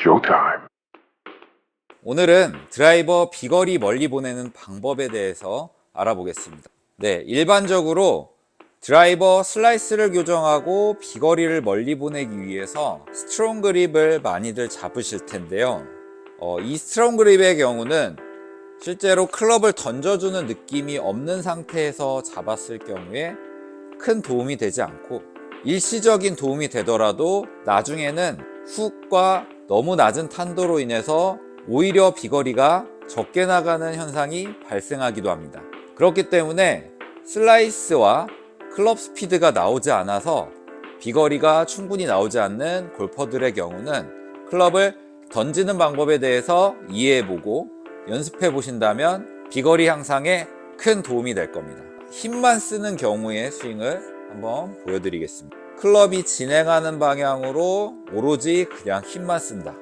Showtime. 오늘은 드라이버 비거리 멀리 보내는 방법에 대해서 알아보겠습니다. 네, 일반적으로 드라이버 슬라이스를 교정하고 비거리를 멀리 보내기 위해서 스트롱 그립을 많이들 잡으실 텐데요. 어, 이 스트롱 그립의 경우는 실제로 클럽을 던져주는 느낌이 없는 상태에서 잡았을 경우에 큰 도움이 되지 않고 일시적인 도움이 되더라도 나중에는 훅과 너무 낮은 탄도로 인해서 오히려 비거리가 적게 나가는 현상이 발생하기도 합니다. 그렇기 때문에 슬라이스와 클럽 스피드가 나오지 않아서 비거리가 충분히 나오지 않는 골퍼들의 경우는 클럽을 던지는 방법에 대해서 이해해보고 연습해 보신다면 비거리 향상에 큰 도움이 될 겁니다. 힘만 쓰는 경우의 스윙을 한번 보여드리겠습니다. 클럽이 진행하는 방향으로 오로지 그냥 힘만 쓴다.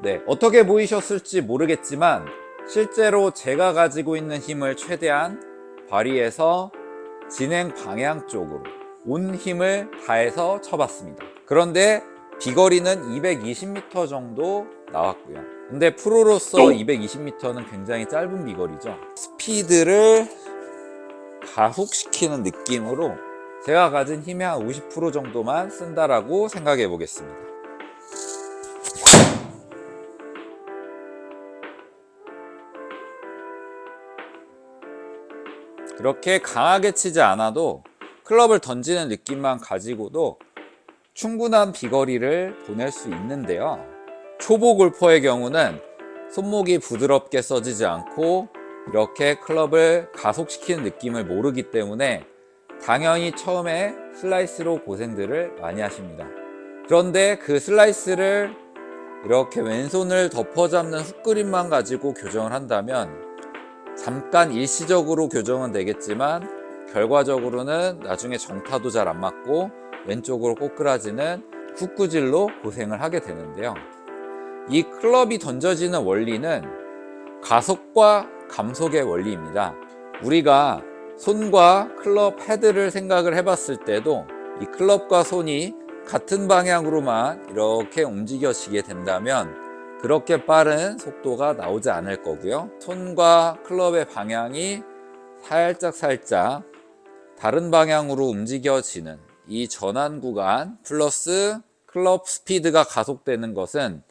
네, 어떻게 보이셨을지 모르겠지만 실제로 제가 가지고 있는 힘을 최대한 발휘해서 진행 방향 쪽으로 온 힘을 다해서 쳐봤습니다. 그런데 비거리는 220m 정도 나왔고요. 근데 프로로서 220m는 굉장히 짧은 비거리죠. 스피드를 가속시키는 느낌으로 제가 가진 힘의 한 50% 정도만 쓴다라고 생각해 보겠습니다. 그렇게 강하게 치지 않아도 클럽을 던지는 느낌만 가지고도 충분한 비거리를 보낼 수 있는데요. 초보 골퍼의 경우는 손목이 부드럽게 써지지 않고 이렇게 클럽을 가속시키는 느낌을 모르기 때문에 당연히 처음에 슬라이스로 고생들을 많이 하십니다. 그런데 그 슬라이스를 이렇게 왼손을 덮어잡는 훅그립만 가지고 교정을 한다면 잠깐 일시적으로 교정은 되겠지만 결과적으로는 나중에 정타도 잘 안 맞고 왼쪽으로 꼬꾸라지는 훅구질로 고생을 하게 되는데요. 이 클럽이 던져지는 원리는 가속과 감속의 원리입니다. 우리가 손과 클럽 헤드를 생각을 해봤을 때도 이 클럽과 손이 같은 방향으로만 이렇게 움직여지게 된다면 그렇게 빠른 속도가 나오지 않을 거고요. 손과 클럽의 방향이 살짝 살짝 다른 방향으로 움직여지는 이 전환 구간 플러스 클럽 스피드가 가속되는 것은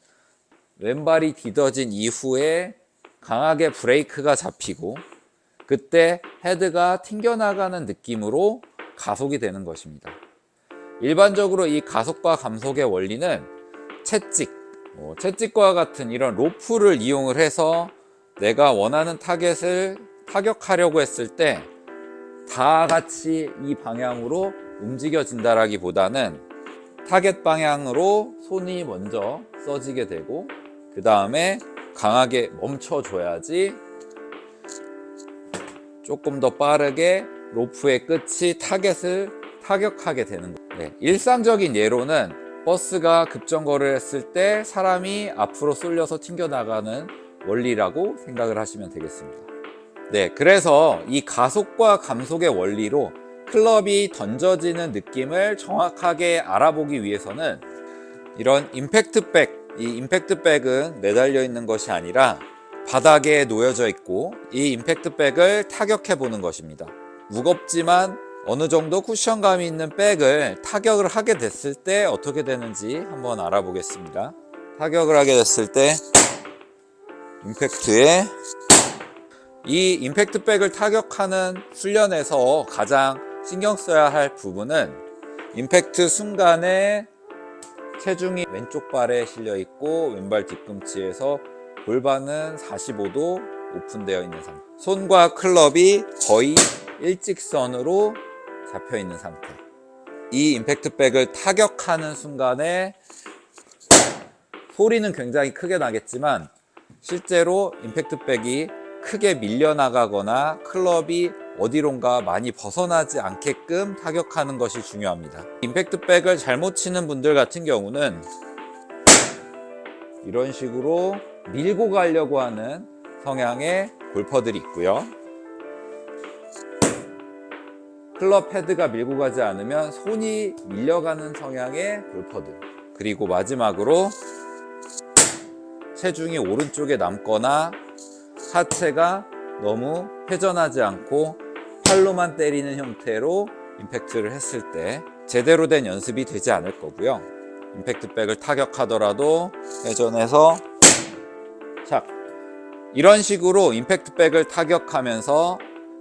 왼발이 디뎌진 이후에 강하게 브레이크가 잡히고 그때 헤드가 튕겨나가는 느낌으로 가속이 되는 것입니다. 일반적으로 이 가속과 감속의 원리는 채찍, 뭐 채찍과 같은 이런 로프를 이용을 해서 내가 원하는 타겟을 타격하려고 했을 때 다 같이 이 방향으로 움직여진다라기보다는 타겟 방향으로 손이 먼저 써지게 되고 그 다음에 강하게 멈춰줘야지 조금 더 빠르게 로프의 끝이 타겟을 타격하게 되는 거예요. 네, 일상적인 예로는 버스가 급정거를 했을 때 사람이 앞으로 쏠려서 튕겨나가는 원리라고 생각을 하시면 되겠습니다. 네, 그래서 이 가속과 감속의 원리로 클럽이 던져지는 느낌을 정확하게 알아보기 위해서는 이런 임팩트 백, 이 임팩트 백은 매달려 있는 것이 아니라 바닥에 놓여져 있고 이 임팩트 백을 타격해 보는 것입니다. 무겁지만 어느 정도 쿠션감이 있는 백을 타격을 하게 됐을 때 어떻게 되는지 한번 알아보겠습니다. 타격을 하게 됐을 때 임팩트에 이 임팩트 백을 타격하는 훈련에서 가장 신경 써야 할 부분은 임팩트 순간에 체중이 왼쪽 발에 실려 있고 왼발 뒤꿈치에서 골반은 45도 오픈되어 있는 상태. 손과 클럽이 거의 일직선으로 잡혀 있는 상태. 이 임팩트 백을 타격하는 순간에 소리는 굉장히 크게 나겠지만 실제로 임팩트 백이 크게 밀려나가거나 클럽이 어디론가 많이 벗어나지 않게끔 타격하는 것이 중요합니다. 임팩트 백을 잘못 치는 분들 같은 경우는 이런 식으로 밀고 가려고 하는 성향의 골퍼들이 있고요. 클럽 헤드가 밀고 가지 않으면 손이 밀려가는 성향의 골퍼들. 그리고 마지막으로 체중이 오른쪽에 남거나 하체가 너무 회전하지 않고 팔로만 때리는 형태로 임팩트를 했을 때 제대로 된 연습이 되지 않을 거고요. 임팩트백을 타격하더라도 회전해서 착 이런 식으로 임팩트백을 타격하면서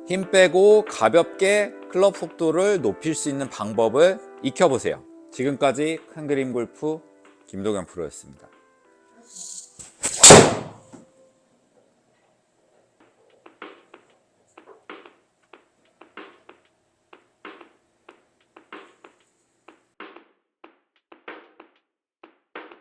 힘 빼고 가볍게 클럽 속도를 높일 수 있는 방법을 익혀보세요. 지금까지 큰 그림 골프 김동현 프로였습니다.